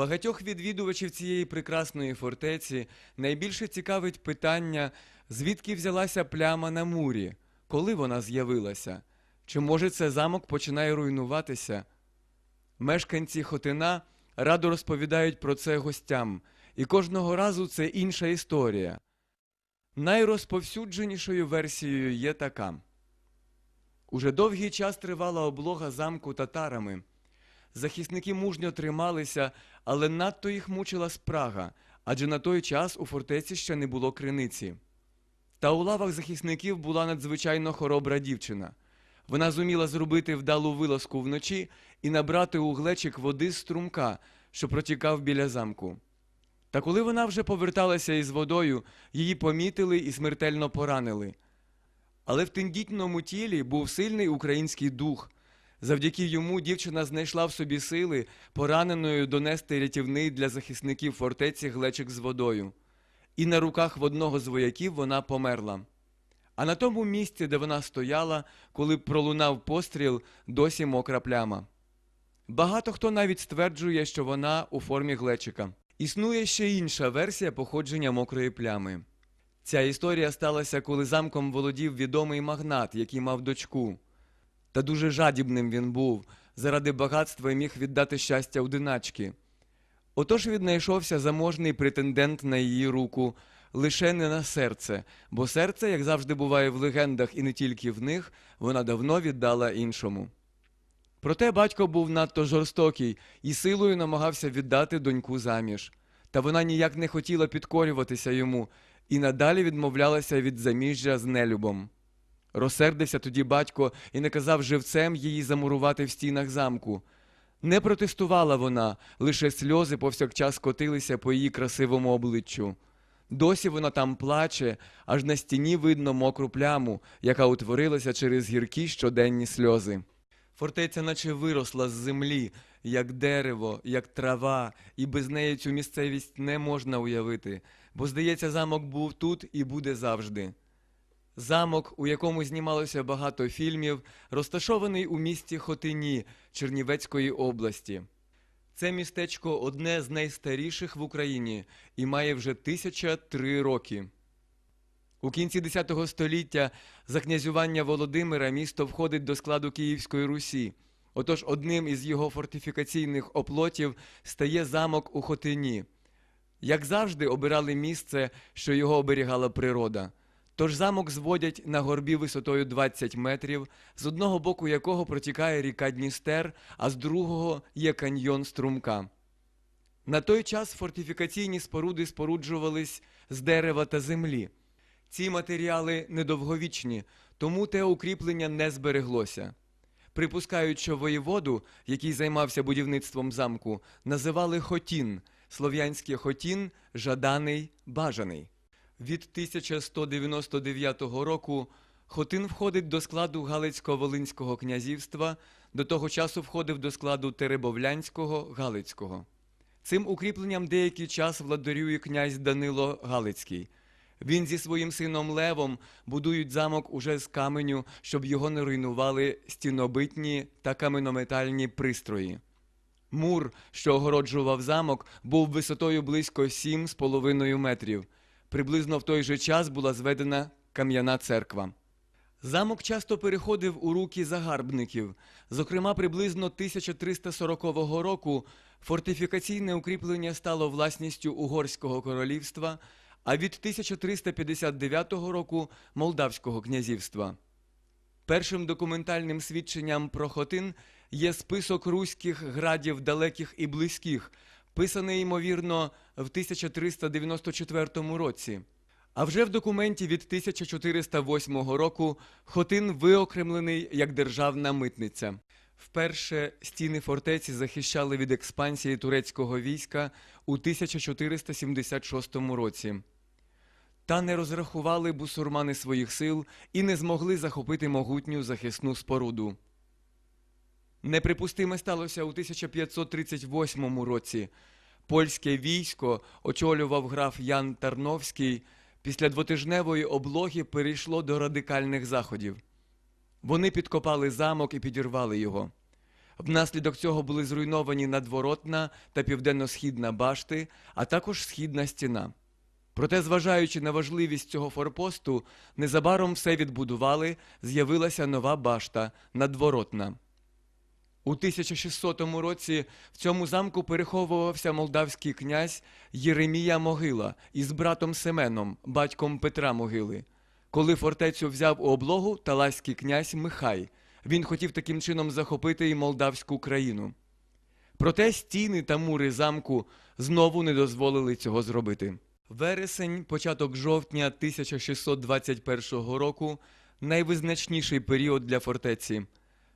Багатьох відвідувачів цієї прекрасної фортеці найбільше цікавить питання, звідки взялася пляма на мурі, коли вона з'явилася, чи може це замок починає руйнуватися. Мешканці Хотина радо розповідають про це гостям, і кожного разу це інша історія. Найрозповсюдженішою версією є така. Уже довгий час тривала облога замку татарами. Захисники мужньо трималися, але надто їх мучила спрага, адже на той час у фортеці ще не було криниці. Та у лавах захисників була надзвичайно хоробра дівчина. Вона зуміла зробити вдалу вилазку вночі і набрати у глечик води з струмка, що протікав біля замку. Та коли вона вже поверталася із водою, її помітили і смертельно поранили. Але в тендітному тілі був сильний український дух. Завдяки йому дівчина знайшла в собі сили, пораненою донести рятівний для захисників фортеці глечик з водою. І на руках в одного з вояків вона померла. А на тому місці, де вона стояла, коли пролунав постріл, досі мокра пляма. Багато хто навіть стверджує, що вона у формі глечика. Існує ще інша версія походження мокрої плями. Ця історія сталася, коли замком володів відомий магнат, який мав дочку. Та дуже жадібним він був, заради багатства й міг віддати щастя одиначки. Отож віднайшовся заможний претендент на її руку, лише не на серце, бо серце, як завжди буває в легендах і не тільки в них, вона давно віддала іншому. Проте батько був надто жорстокий і силою намагався віддати доньку заміж. Та вона ніяк не хотіла підкорюватися йому і надалі відмовлялася від заміжжя з нелюбом. Розсердився тоді батько і наказав живцем її замурувати в стінах замку. Не протестувала вона, лише сльози повсякчас котилися по її красивому обличчю. Досі вона там плаче, аж на стіні видно мокру пляму, яка утворилася через гіркі щоденні сльози. Фортеця наче виросла з землі, як дерево, як трава, і без неї цю місцевість не можна уявити, бо, здається, замок був тут і буде завжди. Замок, у якому знімалося багато фільмів, розташований у місті Хотині Чернівецької області. Це містечко одне з найстаріших в Україні і має вже 1003 роки. У кінці X століття за князювання Володимира місто входить до складу Київської Русі. Отож одним із його фортифікаційних оплотів стає замок у Хотині. Як завжди, обирали місце, що його оберігала природа. Тож замок зводять на горбі висотою 20 метрів, з одного боку якого протікає ріка Дністер, а з другого є каньйон струмка. На той час фортифікаційні споруди споруджувались з дерева та землі. Ці матеріали недовговічні, тому те укріплення не збереглося. Припускають, що воєводу, який займався будівництвом замку, називали Хотін, слов'янське Хотін, жаданий, бажаний. Від 1199 року Хотин входить до складу Галицько-Волинського князівства, до того часу входив до складу Теребовлянського, Галицького. Цим укріпленням деякий час владарює князь Данило Галицький. Він зі своїм сином Левом будують замок уже з каменю, щоб його не руйнували стінобитні та каменометальні пристрої. Мур, що огороджував замок, був висотою близько 7,5 метрів. Приблизно в той же час була зведена кам'яна церква. Замок часто переходив у руки загарбників. Зокрема, приблизно 1340 року фортифікаційне укріплення стало власністю Угорського королівства, а від 1359 року Молдавського князівства. Першим документальним свідченням про Хотин є список руських градів далеких і близьких, писаний, ймовірно, в 1394 році. А вже в документі від 1408 року Хотин виокремлений як державна митниця. Вперше стіни фортеці захищали від експансії турецького війська у 1476 році. Та не розрахували бусурмани своїх сил і не змогли захопити могутню захисну споруду. Неприпустиме сталося у 1538 році. Польське військо очолював граф Ян Тарновський. Після двотижневої облоги перейшло до радикальних заходів. Вони підкопали замок і підірвали його. Внаслідок цього були зруйновані надворотна та південно-східна башти, а також східна стіна. Проте, зважаючи на важливість цього форпосту, незабаром все відбудували, з'явилася нова башта надворотна. У 1600 році в цьому замку переховувався молдавський князь Єремія Могила із братом Семеном, батьком Петра Могили. Коли фортецю взяв у облогу таласький князь Михай, він хотів таким чином захопити і молдавську країну. Проте стіни та мури замку знову не дозволили цього зробити. Вересень, початок жовтня 1621 року найвизначніший період для фортеці.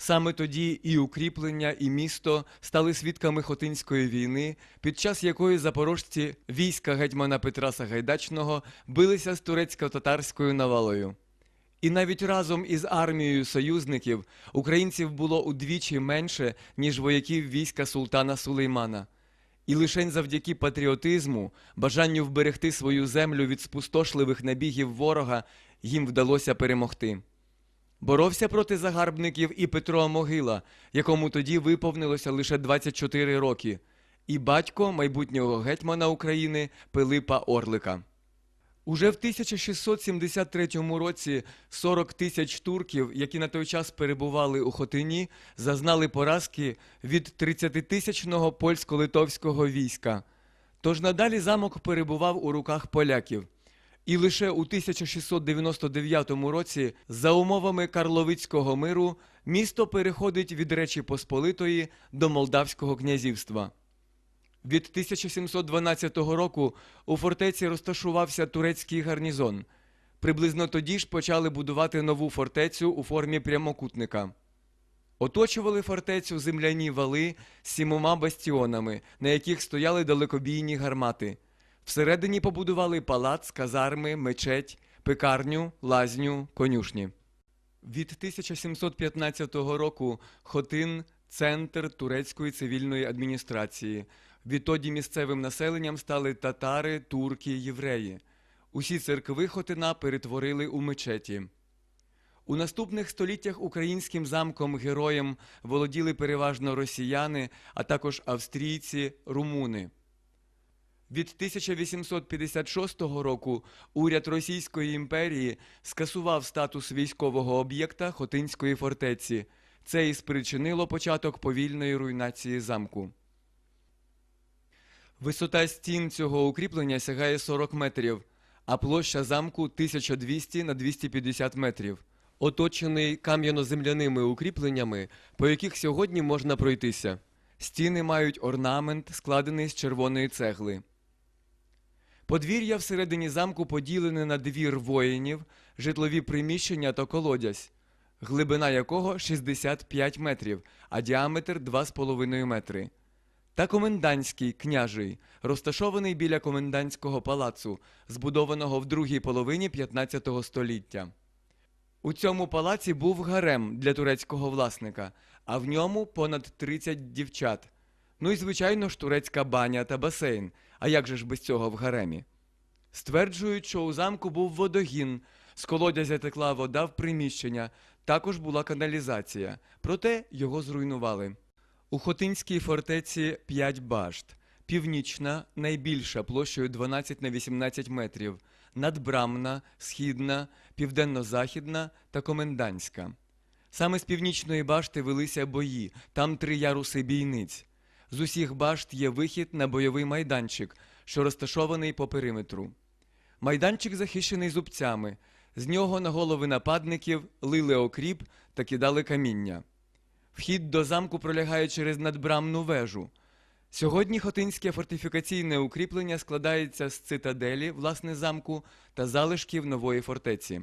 Саме тоді і укріплення, і місто стали свідками Хотинської війни, під час якої запорожці війська гетьмана Петра Сагайдачного билися з турецько-татарською навалою. І навіть разом із армією союзників українців було удвічі менше, ніж вояків війська султана Сулеймана. І лише завдяки патріотизму, бажанню вберегти свою землю від спустошливих набігів ворога, їм вдалося перемогти. Боровся проти загарбників і Петро Могила, якому тоді виповнилося лише 24 роки, і батько майбутнього гетьмана України Пилипа Орлика. Уже в 1673 році 40 тисяч турків, які на той час перебували у Хотині, зазнали поразки від 30-тисячного польсько-литовського війська. Тож надалі замок перебував у руках поляків. І лише у 1699 році, за умовами Карловицького миру, місто переходить від Речі Посполитої до Молдавського князівства. Від 1712 року у фортеці розташувався турецький гарнізон. Приблизно тоді ж почали будувати нову фортецю у формі прямокутника. Оточували фортецю земляні вали з сімома бастіонами, на яких стояли далекобійні гармати. Всередині побудували палац, казарми, мечеть, пекарню, лазню, конюшні. Від 1715 року Хотин центр турецької цивільної адміністрації. Відтоді місцевим населенням стали татари, турки, євреї. Усі церкви Хотина перетворили у мечеті. У наступних століттях українським замком героєм володіли переважно росіяни, а також австрійці, румуни. Від 1856 року уряд Російської імперії скасував статус військового об'єкта Хотинської фортеці. Це і спричинило початок повільної руйнації замку. Висота стін цього укріплення сягає 40 метрів, а площа замку 1200 на 250 метрів. Оточений кам'яно-земляними укріпленнями, по яких сьогодні можна пройтися. Стіни мають орнамент, складений з червоної цегли. Подвір'я всередині замку поділене на двір воїнів, житлові приміщення та колодязь, глибина якого 65 метрів, а діаметр 2,5 метри. Та комендантський княжий, розташований біля комендантського палацу, збудованого в другій половині 15 століття. У цьому палаці був гарем для турецького власника, а в ньому понад 30 дівчат. Ну і, звичайно ж, турецька баня та басейн. А як же ж без цього в гаремі? Стверджують, що у замку був водогін, з колодязя текла вода в приміщення, також була каналізація, проте його зруйнували. У Хотинській фортеці 5 башт. Північна, найбільша площею 12 на 18 метрів, надбрамна, східна, південно-західна та комендантська. Саме з північної башти велися бої, там три яруси бійниць. З усіх башт є вихід на бойовий майданчик, що розташований по периметру. Майданчик захищений зубцями. З нього на голови нападників лили окріп та кидали каміння. Вхід до замку пролягає через надбрамну вежу. Сьогодні Хотинське фортифікаційне укріплення складається з цитаделі, власне замку, та залишків нової фортеці.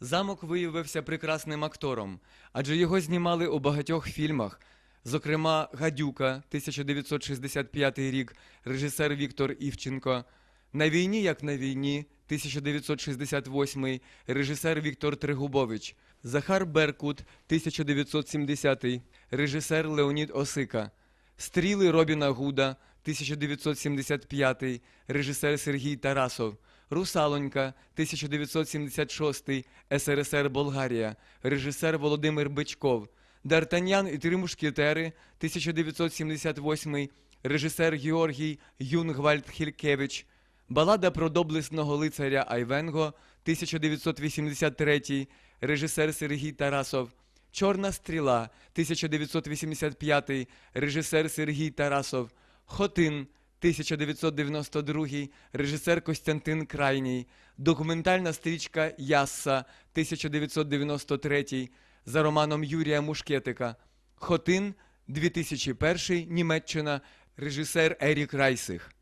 Замок виявився прекрасним актором, адже його знімали у багатьох фільмах. Зокрема, Гадюка, 1965 рік, режисер Віктор Івченко. На війні, як на війні, 1968, режисер Віктор Тригубович. Захар Беркут, 1970, режисер Леонід Осика. Стріли Робіна Гуда, 1975, режисер Сергій Тарасов. Русалонька, 1976, СРСР Болгарія, режисер Володимир Бичков. Д'Артаньян і три мушкетери 1978, режисер Георгій Юнгвальд Хількевич, Балада про доблесного лицаря Айвенго 1983, режисер Сергій Тарасов, Чорна стріла 1985, режисер Сергій Тарасов, Хотин 1992, режисер Костянтин Крайній, документальна стрічка Ясса 1993 за романом Юрія Мушкетика, Хотин 2001, Німеччина, режисер Ерік Райсих.